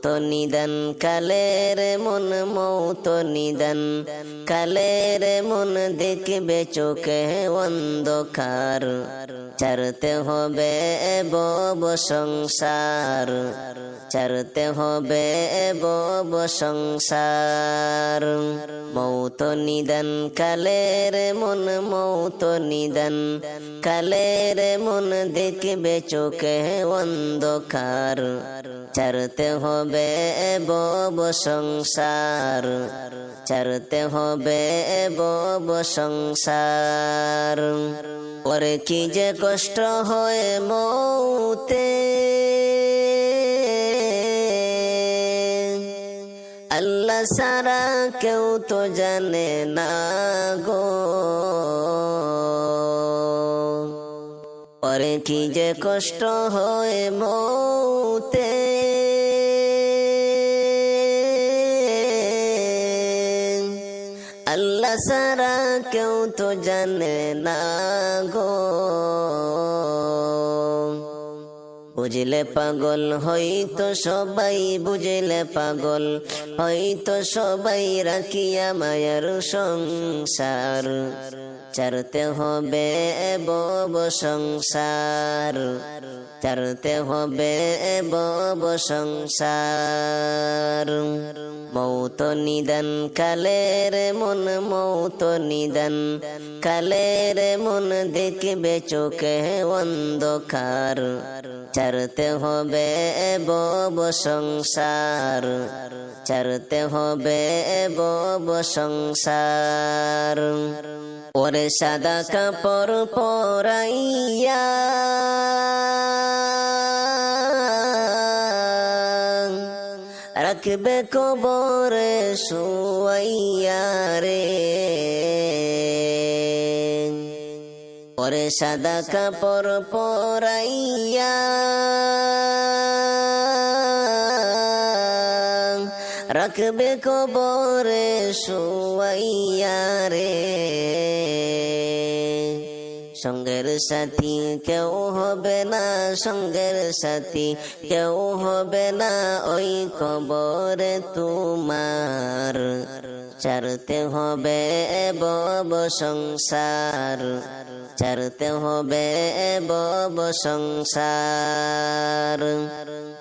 মৌত নিদান কালের মন মৌত নিদান কালের মন দেখবে চোখে অন্ধকার। চারতে হবে বব সংসার। চারতে হবে বব সংসার। মৌত নিদান, কালের মন মৌত নিদান। কালের মন দেখবে চোখে অন্ধকার। চারতে হবে বব সংসার। চারতে হবে বব সংসার। ওরে কি যে কষ্ট হয় মৌতে। আল্লাহ সারা কেউ তো জানে না গো। ওরে কি যে কষ্ট হয় মৌতে। আল্লাহ সারা কেউ তো জানে না গো। বুঝলে পাগল, হয়তো সবাই বুঝলে পাগল, হয়তো সবাই রাখিয়া মায়ার সংসার। চারতে হবে বব সংসার। চারতে হবে বব সংসার। মৌত নিদান কালের মন, মৌত নিদান কালের মন দেখবে চোখে অন্ধকার। চারতে হবে বব সংসার, চারতে হবে বব সংসার। ওরে সাদা কাপড় পরাইয়া রাখবে কবরে শুয়াইয়া রে। ওরে সাদা কাপড় পরাইয়া রাখবে কবরে শুয়াইয়া রে। সঙ্গের সাথী কেউ হবে না সঙ্গের সাথী কেউ হবে না ওই কবরে তোমার। চারতে হবে বব সংসার। চারতে হবে বব সংসার।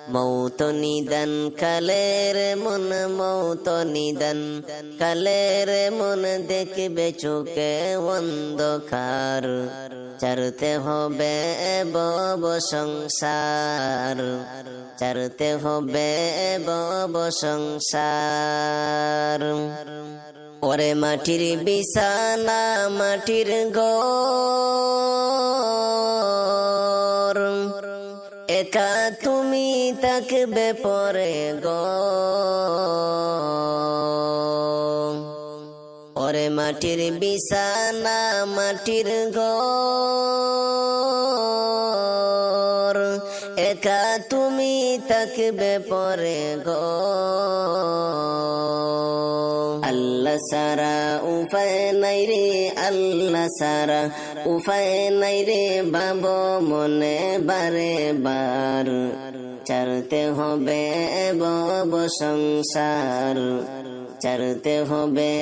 মৌত নিদান কালের মন, মৌত নিদান কালের মন দেখবে চোখে অন্ধকার। চারতে হবে বব সংসার। চারতে হবে বব সংসার। ওরে মাটির বিছানা, মাটির গর একা তুমি থাকবে পরে গো ওরে মাটির বিছানা, মাটির গর একা তুমি থাকবে পরে গো। আল্লাহ সারা উপায় নাই রে, আল্লাহ সারা উপায় নাই রে, বাব মনে বারে বার। চারতে হবে বব সংসার। চারতে হবে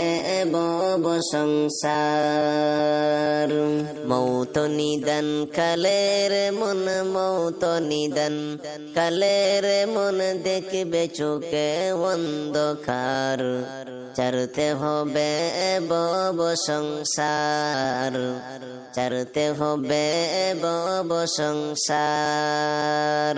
বব সংসার। মৌত নিদান কালের মন, মৌত নিদান কালের মন দেখবে চোখে অন্ধকার। চারতে হবে বব সংসার, চারতে হবে বব সংসার।